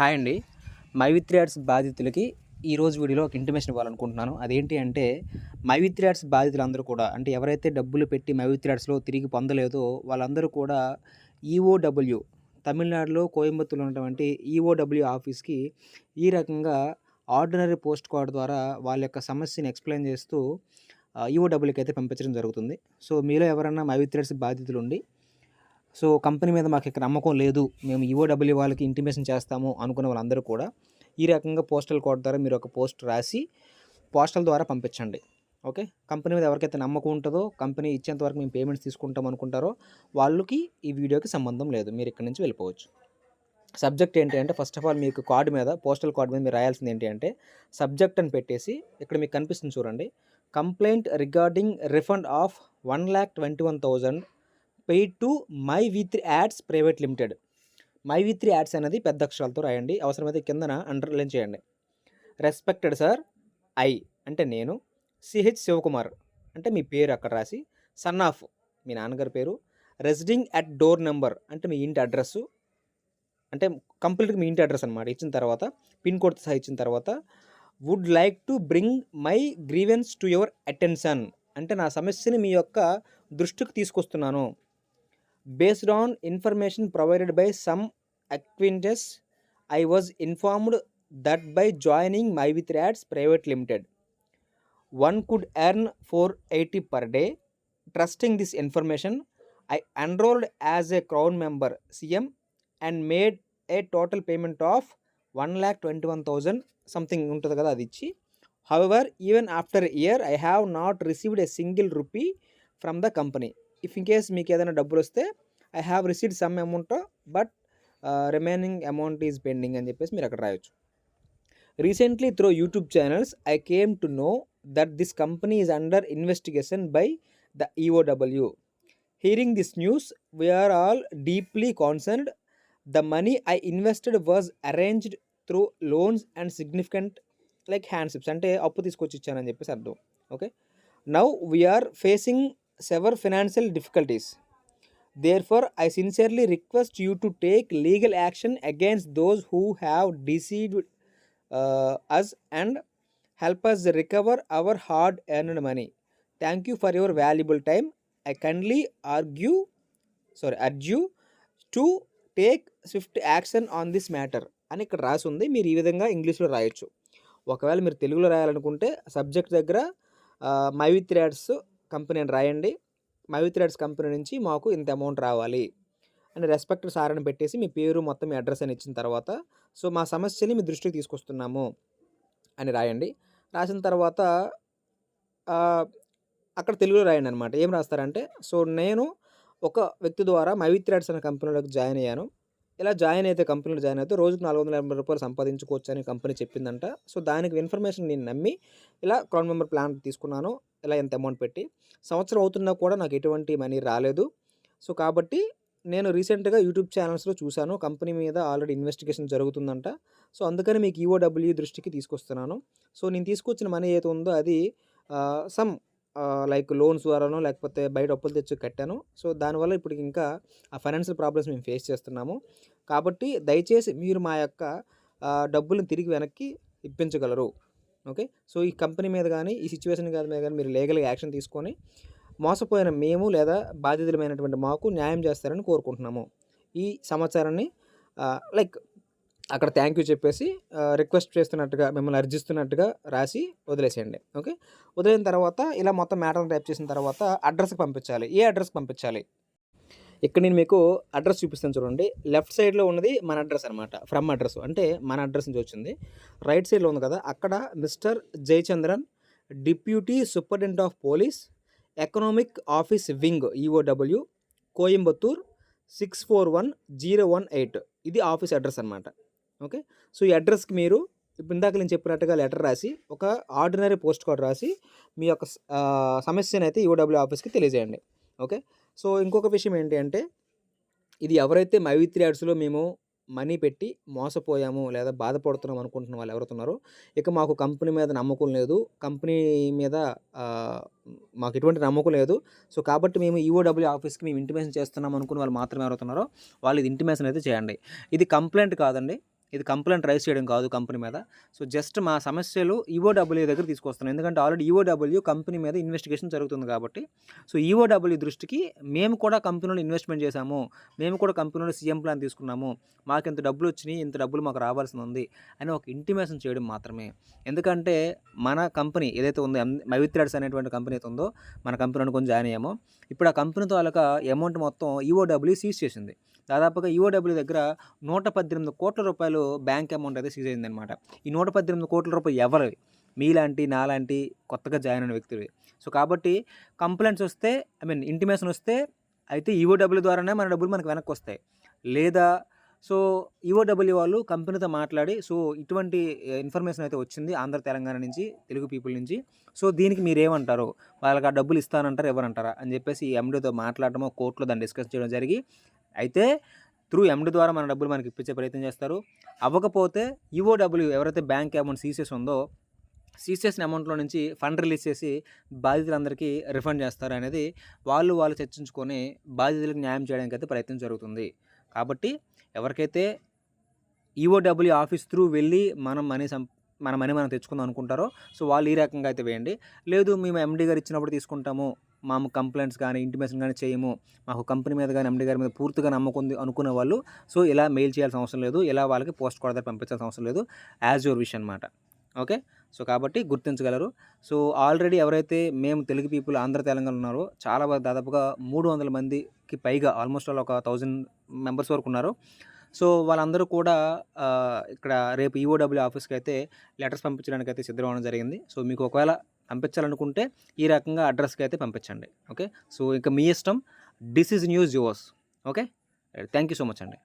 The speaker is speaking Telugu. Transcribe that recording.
హాయ్ అండి. మైవిత్రియాడ్స్ బాధితులకి ఈరోజు వీడియోలో ఒక ఇంటిమేషన్ ఇవ్వాలనుకుంటున్నాను. అదేంటి అంటే మైవిత్రియాడ్స్ బాధితులందరూ కూడా అంటే ఎవరైతే డబ్బులు పెట్టి మైవిత్రియాడ్స్లో తిరిగి పొందలేదో వాళ్ళందరూ కూడా ఈఓడబ్ల్యూ తమిళనాడులో కోయంబత్తూరులో ఉన్నటువంటి ఈఓడబ్ల్యూ ఆఫీస్కి ఈ రకంగా ఆర్డినరీ పోస్ట్ కార్డ్ ద్వారా వాళ్ళ యొక్క సమస్యని ఎక్స్ప్లెయిన్ చేస్తూ ఈఓడబ్ల్యూకి అయితే పంపించడం జరుగుతుంది. సో మీలో ఎవరైనా మైవిత్రియాడ్స్ బాధితులు ఉండి సో కంపెనీ మీద మాకు ఇక్కడ నమ్మకం లేదు. మేము ఈఓడబ్ల్యూ వాళ్ళకి ఇంటిమేషన్ చేస్తాము అనుకున్న వాళ్ళందరూ కూడా ఈ రకంగా పోస్టల్ కోడ్ ద్వారా మీరు ఒక పోస్ట్ రాసి పోస్టల్ ద్వారా పంపించండి. ఓకే కంపెనీ మీద ఎవరికైతే నమ్మకం ఉంటుందో కంపెనీ ఇచ్చేంత వరకు మేము పేమెంట్స్ తీసుకుంటాం అనుకుంటారో వాళ్ళకి ఈ వీడియోకి సంబంధం లేదు. మీరు ఇక్కడ నుంచి వెళ్ళిపోవచ్చు. సబ్జెక్ట్ ఏంటి అంటే ఫస్ట్ ఆఫ్ ఆల్ మీకు కార్డు మీద పోస్టల్ కార్డు మీద మీరు రాయాల్సింది ఏంటి అంటే సబ్జెక్ట్ అని పెట్టేసి ఇక్కడ మీకు కనిపిస్తుంది చూడండి. Complaint regarding refund of one lakh twenty one thousand paid to my V three ads private limited. My V three ads అనేది పెద్ద అక్షరాలతో రాయండి. అవసరమైతే కిందన అండర్లైన్ చేయండి. రెస్పెక్టెడ్ సార్ ఐ అంటే నేను సిహెచ్ శివకుమార్ అంటే మీ పేరు అక్కడ రాసి సన్ ఆఫ్ మీ నాన్నగారి పేరు రెసిడింగ్ అట్ డోర్ నెంబర్ అంటే మీ ఇంటి అడ్రస్సు అంటే కంప్లీట్గా మీ ఇంటి అడ్రస్ అనమాట ఇచ్చిన తర్వాత పిన్ కోడ్ సహా ఇచ్చిన తర్వాత would like to bring my grievance to your attention అంటే నా సమస్యని మీ యొక్క దృష్టికి తీసుకొస్తున్నాను. based on information provided by some acquaintances I was informed that by joining my with ads private limited one could earn four eighty per day trusting this information I enrolled as a crown member CM and made a total payment of one lakh twenty one thousand something ఉంటుంది కదా అది ఇచ్చి however even after year I have not received a single rupee from the company if in case మీకు ఏదైనా డబ్బులు వస్తే I have received some amount but remaining amount is pending అని చెప్పేసి మీరు అక్కడ రాయొచ్చు. Recently through YouTube channels I came to know that this company is under investigation by the EOW hearing this news we are all deeply concerned. The money I invested was arranged through loans and significant like hardships అంటే అప్పు తీసుకొచ్చి ఇచ్చానని చెప్పేసి అర్థం. Okay? Now we are facing severe financial difficulties therefore I sincerely request you to take legal action against those who have deceived us and help us recover our hard earned money thank you for your valuable time I kindly argue sorry urge to take swift action on this matter అని ఇక్కడ రాసి ఉంది మీరు ఈ విధంగా ఇంగ్లీష్లో రాయొచ్చు. ఒకవేళ మీరు తెలుగులో రాయాలనుకుంటే సబ్జెక్ట్ దగ్గర మై విత్ యాడ్స్ కంపెనీ అని రాయండి. మై విత్ కంపెనీ నుంచి మాకు ఇంత అమౌంట్ రావాలి అని రెస్పెక్ట్ సార్ అని పెట్టేసి మీ పేరు మొత్తం మీ అడ్రస్ అని ఇచ్చిన తర్వాత సో మా సమస్యని మీ దృష్టికి తీసుకొస్తున్నాము అని రాయండి. రాసిన తర్వాత అక్కడ తెలుగులో రాయండి అనమాట ఏం రాస్తారంటే సో నేను ఒక వ్యక్తి ద్వారా మైవిత్ రైడ్స్ అనే కంపెనీలోకి జాయిన్ అయ్యాను. ఇలా జాయిన్ అయితే కంపెనీలో జాయిన్ అయితే రోజుకు నాలుగు వందల ఎనభై రూపాయలు సంపాదించుకోవచ్చు అని కంపెనీ చెప్పిందంట. సో దానికి ఇన్ఫర్మేషన్ నేను నమ్మి ఇలా క్రౌన్ మెంబర్ ప్లాన్ తీసుకున్నాను. ఇలా ఎంత అమౌంట్ పెట్టి. సంవత్సరం అవుతున్నా కూడా నాకు ఎటువంటి మనీ రాలేదు. సో కాబట్టి నేను రీసెంట్గా యూట్యూబ్ ఛానల్స్లో చూశాను. కంపెనీ మీద ఆల్రెడీ ఇన్వెస్టిగేషన్ జరుగుతుందంట. సో అందుకని మీకు ఈఓడబ్ల్యూ దృష్టికి తీసుకొస్తున్నాను. సో నేను తీసుకొచ్చిన మనీ ఏదైతే ఉందో అది సమ్ లైక్ లోన్స్ ద్వారానో లేకపోతే బయట అప్పులు తెచ్చి కట్టాను. సో దానివల్ల ఇప్పుడు ఇంకా ఆ ఫైనాన్షియల్ ప్రాబ్లమ్స్ మేము ఫేస్ చేస్తున్నాము. కాబట్టి దయచేసి మీరు మా యొక్క డబ్బులను తిరిగి వెనక్కి ఇప్పించగలరు. ఓకే? సో ఈ కంపెనీ మీద కానీ ఈ సిచ్యువేషన్ మీద కానీ మీరు లీగల్గా యాక్షన్ తీసుకొని మోసపోయిన మేము లేదా బాధితులమైనటువంటి మాకు న్యాయం చేస్తారని కోరుకుంటున్నాము. ఈ సమాచారాన్ని లైక్ అక్కడ థ్యాంక్ యూ చెప్పేసి రిక్వెస్ట్ చేస్తున్నట్టుగా మిమ్మల్ని అర్జిస్తున్నట్టుగా రాసి వదిలేసేయండి. ఓకే వదిలేసిన తర్వాత ఇలా మొత్తం మ్యాటర్ టైప్ చేసిన తర్వాత అడ్రస్కి పంపించాలి. ఏ అడ్రస్కి పంపించాలి? ఇక్కడ నేను మీకు అడ్రస్ చూపిస్తాను చూడండి. లెఫ్ట్ సైడ్లో ఉన్నది మన అడ్రస్ అనమాట ఫ్రమ్ అడ్రస్ అంటే మన అడ్రస్ నుంచి వచ్చింది. రైట్ సైడ్లో ఉంది కదా. అక్కడ Mr Jayachandran deputy superintendent of police economic office wing EOW Coimbatore six four one zero one eight ఇది ఆఫీస్ అడ్రస్ అనమాట ఓకే? సో ఈ అడ్రస్కి మీరు ఇప్పుడు ఇందాక నేను చెప్పినట్టుగా లెటర్ రాసి ఒక ఆర్డినరీ పోస్ట్ కార్డ్ రాసి మీ యొక్క సమస్యను అయితే ఈఓడబ్ల్యూ ఆఫీస్కి తెలియజేయండి. ఓకే? సో ఇంకొక విషయం ఏంటి అంటే ఇది ఎవరైతే మైవిత్రి యాడ్స్లో మేము మనీ పెట్టి మోసపోయాము లేదా బాధపడుతున్నాం అనుకుంటున్న వాళ్ళు ఎవరుతున్నారో ఇక మాకు కంపెనీ మీద నమ్మకం లేదు. కంపెనీ మీద మాకు ఎటువంటి నమ్మకం లేదు. సో కాబట్టి మేము ఈఓడబ్ల్యూ ఆఫీస్కి మేము ఇంటిమేషన్ చేస్తున్నాం అనుకున్న వాళ్ళు మాత్రమే ఎవరుతున్నారో వాళ్ళు ఇది ఇంటిమేషన్ అయితే చేయండి. ఇది కంప్లైంట్ కాదండి. ఇది కంప్లైంట్ రైజ్ చేయడం కాదు కంపెనీ మీద. సో జస్ట్ మా సమస్యలు ఈఓడబ్ల్యూ దగ్గర తీసుకొస్తున్నాం. ఎందుకంటే ఆల్రెడీ ఈఓడబ్ల్యూ కంపెనీ మీద ఇన్వెస్టిగేషన్ జరుగుతుంది కాబట్టి. సో ఈఓడబ్ల్యూ దృష్టికి మేము కూడా కంపెనీలో ఇన్వెస్ట్మెంట్ చేశాము. మేము కూడా కంపెనీలో సీఎం ప్లాన్ తీసుకున్నాము. మాకు ఇంత డబ్బులు వచ్చినాయి ఇంత డబ్బులు మాకు రావాల్సి ఉంది అని ఒక ఇంటిమేషన్ చేయడం మాత్రమే. ఎందుకంటే మన కంపెనీ ఏదైతే ఉందో మైవిత్రాడ్స్ అనేటువంటి కంపెనీ అయితే ఉందో మన కంపెనీలో కొంచెం జాయిన్ అయ్యామో ఇప్పుడు ఆ కంపెనీ తాలూకా అమౌంట్ మొత్తం ఈఓడబ్ల్యూ సీజ్ చేసింది. దాదాపుగా ఈఓడబ్ల్యూ దగ్గర నూట పద్దెనిమిది కోట్ల రూపాయలు బ్యాంక్ అమౌంట్ అయితే సీజ్ అయిందనమాట ఈ నూట పద్దెనిమిది కోట్ల రూపాయలు ఎవరివి? మీలాంటి నాలాంటి కొత్తగా జాయిన్ అయిన వ్యక్తులు సో కాబట్టి కంప్లైంట్స్ వస్తే ఐ మీన్ ఇంటిమేషన్ వస్తే అయితే ఈఓడబ్ల్యూ ద్వారానే మన డబ్బులు మనకు వెనక్కి వస్తాయి. లేదా సో ఈఓడబ్ల్యూ వాళ్ళు కంపెనీతో మాట్లాడి సో ఇటువంటి ఇన్ఫర్మేషన్ అయితే వచ్చింది ఆంధ్ర తెలంగాణ నుంచి తెలుగు పీపుల్ నుంచి సో దీనికి మీరు ఏమంటారు వాళ్ళకి ఆ డబ్బులు ఇస్తానంటారు ఎవరంటారా అని చెప్పేసి ఈ ఎండీతో మాట్లాడటమో కోర్టులో దాన్ని డిస్కస్ చేయడం జరిగి అయితే త్రూ ఎండ్ ద్వారా మన డబ్బులు మనకి ఇప్పించే ప్రయత్నం చేస్తారు. అవ్వకపోతే ఈఓడబ్ల్యూ ఎవరైతే బ్యాంక్ అమౌంట్ సీసెస్ ఉందో సీసెస్ అమౌంట్లో నుంచి ఫండ్ రిలీజ్ చేసి బాధితులందరికీ రిఫండ్ చేస్తారు అనేది వాళ్ళు వాళ్ళు చర్చించుకొని బాధితులకు న్యాయం చేయడానికి అయితే ప్రయత్నం జరుగుతుంది. కాబట్టి ఎవరికైతే ఈఓడబ్ల్యూ ఆఫీస్ త్రూ వెళ్ళి మనం మనీ సం మన మనీ మనం తెచ్చుకుందాం అనుకుంటారో సో వాళ్ళు ఈ రకంగా అయితే వేయండి. లేదు మేము ఎండీ గారు ఇచ్చినప్పుడు తీసుకుంటాము మాము కంప్లైంట్స్ కానీ ఇంటిమేషన్ కానీ చేయము. మాకు కంపెనీ మీద కానీ ఎండి గారి మీద పూర్తిగా నమ్మకం అనుకునే వాళ్ళు. సో ఇలా మెయిల్ చేయాల్సిన అవసరం లేదు. ఇలా వాళ్ళకి పోస్ట్ కూడా పంపించాల్సిన అవసరం లేదు. యాజ్ యువర్ విష్ అనమాట ఓకే సో కాబట్టి గుర్తించగలరు. సో ఆల్రెడీ ఎవరైతే మేము తెలుగు పీపుల్ ఆంధ్ర తెలంగాణ ఉన్నారో చాలా దాదాపుగా మూడు వందల మందికి పైగా ఆల్మోస్ట్ వాళ్ళు ఒక థౌజండ్ మెంబర్స్ వరకు ఉన్నారు. సో వాళ్ళందరూ కూడా ఇక్కడ రేపు ఈఓడబ్ల్యూ ఆఫీస్కి అయితే లెటర్స్ పంపించడానికి అయితే సిద్ధం అవ్వడం జరిగింది. సో మీకు ఒకవేళ పంపించాలనుకుంటే ఈ రకంగా అడ్రస్కి అయితే పంపించండి. ఓకే? సో ఇంకా మీ ఇష్టం. This news yours okay? Thank you so much అండి.